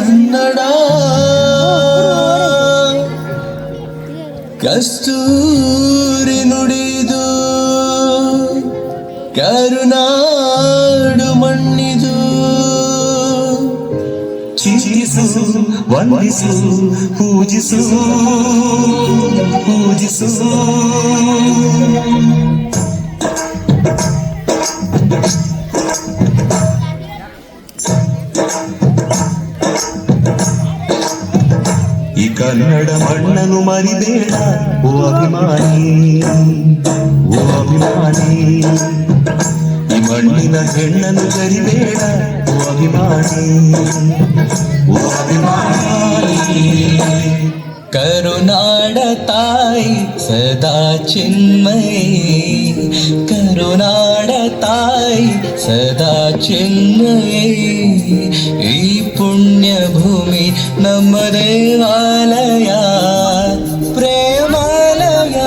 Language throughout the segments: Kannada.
ಕನ್ನಡ. ಕಸ್ತೂರಿ ನುಡಿದು ಕರುನಾಡು ಮಣ್ಣಿದು. ಚಿಂತಿಸು ವಂದಿಸು ಪೂಜಿಸು ಪೂಜಿಸು. ಈ ಕನ್ನಡ ಮಣ್ಣನ್ನು ಮರಿಬೇಡ ಓ ಅಭಿಮಾನಿ ಓ ಅಭಿಮಾನಿ ಈ ಮಣ್ಣಿನ ಹೆಣ್ಣನ್ನು ಕರಿಬೇಡ ಓ ಅಭಿಮಾನಿ ಓ ಅಭಿಮಾನಿ ಕರುನಾಡ ತಾಯಿ ಸದಾ ಚಿನ್ಮಯಿ ಕರುನಾಡ ತಾಯಿ ಸದಾ ಚಿನ್ಮಯಿ ಈ ಪುಣ್ಯ ಭೂಮಿ ನಮ್ಮ ದೇವಾಲಯ ಪ್ರೇಮಾಲಯ,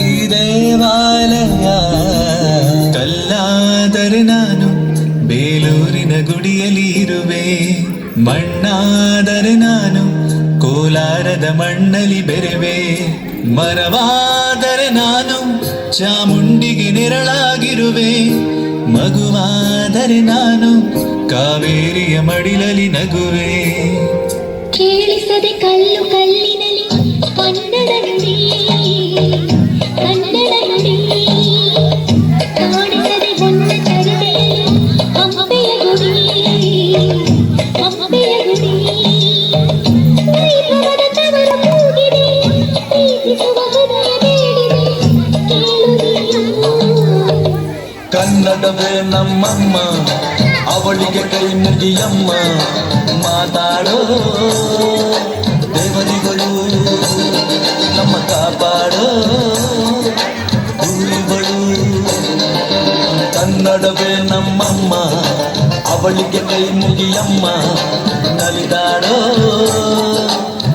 ಈ ದೇವಾಲಯ. ಕಲ್ಲಾದರೆ ನಾನು ಬೇಲೂರಿನ ಗುಡಿಯಲ್ಲಿ ಇರುವೆ, ಮಣ್ಣಾದರೆ ನಾನು ಕೋಲಾರದ ಮಣ್ಣಲ್ಲಿ ಬೆರೆವೆ. ಮರವಾದರೆ ನಾನು ಚಾಮುಂಡಿಗೆ ನೆರಳಾಗಿರುವೆ ಮಗುವಾದರೆ ನಾನು ಕಾವೇರಿಯ ಮಡಿಲಲಿ ನಗುವೆ. ಕೇಳಿಸದೆ ಕಲ್ಲು ಕಲ್ಲಿನಲಿ ಕನ್ನಡವೇ ನಮ್ಮಮ್ಮ. ಅವಳಿಗೆ ಕೈ ಮುಗಿಯಮ್ಮ. ಮಾತಾಡೋ ದೇವರಿಗಳು, ನಮ್ಮ ಕಾಪಾಡೋ ಗುರುಗಳು. ಕನ್ನಡವೇ ನಮ್ಮಮ್ಮ. ಅವಳಿಗೆ ಕೈ ಮುಗಿಯಮ್ಮ. ನಲಿದಾಡೋ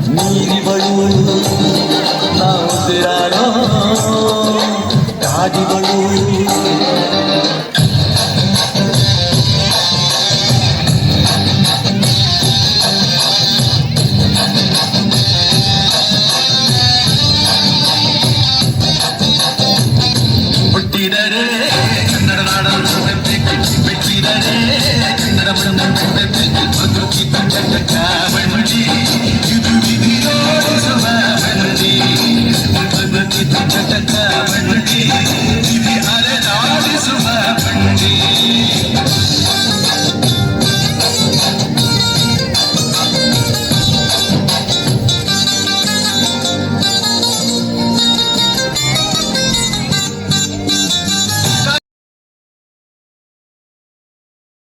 ನೀರಿಗಳು ಕಾಡಿಗಳು ಹುಟ್ಟಿದರೆ ಕನ್ನಡ ನಾಡಲು ಬಿಟ್ಟಿದರೆ ಕನ್ನಡ ಮಣ್ಣು ಬದುಕಿ ಕನ್ನಡ பண்டி